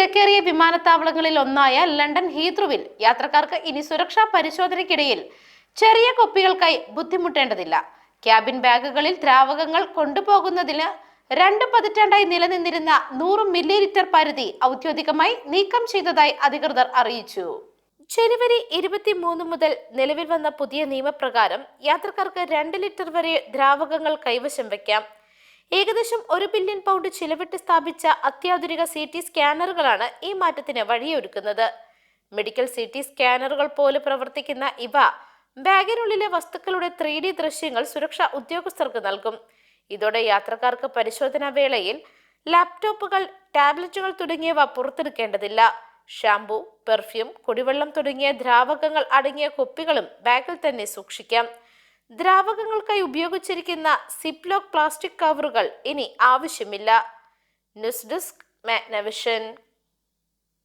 തിരക്കേറിയ വിമാനത്താവളങ്ങളിൽ ഒന്നായ ലണ്ടൻ ഹീത്രുവിൽ യാത്രക്കാർക്ക് ഇനി സുരക്ഷാ പരിശോധനയ്ക്കിടയിൽ ചെറിയ കുപ്പികൾക്കായി ബുദ്ധിമുട്ടേണ്ടതില്ല. ക്യാബിൻ ബാഗുകളിൽ ദ്രാവകങ്ങൾ കൊണ്ടുപോകുന്നതിന് രണ്ട് പതിറ്റാണ്ടായി നിലനിന്നിരുന്ന നൂറ് മില്ലി ലിറ്റർ പരിധി ഔദ്യോഗികമായി നീക്കം ചെയ്തതായി അധികൃതർ അറിയിച്ചു. ജനുവരി ഇരുപത്തിമൂന്ന് മുതൽ നിലവിൽ വന്ന പുതിയ നിയമപ്രകാരം യാത്രക്കാർക്ക് രണ്ട് ലിറ്റർ വരെ ദ്രാവകങ്ങൾ കൈവശം വയ്ക്കാം. ഏകദേശം ഒരു ബില്യൺ പൗണ്ട് ചിലവിട്ട് സ്ഥാപിച്ച അത്യാധുനിക സി ടി സ്കാനറുകളാണ് ഈ മാറ്റത്തിന് വഴിയൊരുക്കുന്നത്. മെഡിക്കൽ സി ടി സ്കാനറുകൾ പോലെ പ്രവർത്തിക്കുന്ന ഇവ ബാഗിനുള്ളിലെ വസ്തുക്കളുടെ ത്രീ ഡി ദൃശ്യങ്ങൾ സുരക്ഷാ ഉദ്യോഗസ്ഥർക്ക് നൽകും. ഇതോടെ യാത്രക്കാർക്ക് പരിശോധനാ വേളയിൽ ലാപ്ടോപ്പുകൾ ടാബ്ലറ്റുകൾ തുടങ്ങിയവ പുറത്തെടുക്കേണ്ടതില്ല. ഷാംപൂ പെർഫ്യൂം കുടിവെള്ളം തുടങ്ങിയ ദ്രാവകങ്ങൾ അടങ്ങിയ കുപ്പികളും ബാഗിൽ തന്നെ സൂക്ഷിക്കാം. ദ്രാവകങ്ങൾക്കായി ഉപയോഗിച്ചിരിക്കുന്ന സിപ്ലോക്ക് പ്ലാസ്റ്റിക് കവറുകൾ ഇനി ആവശ്യമില്ല. News desk Magnavision.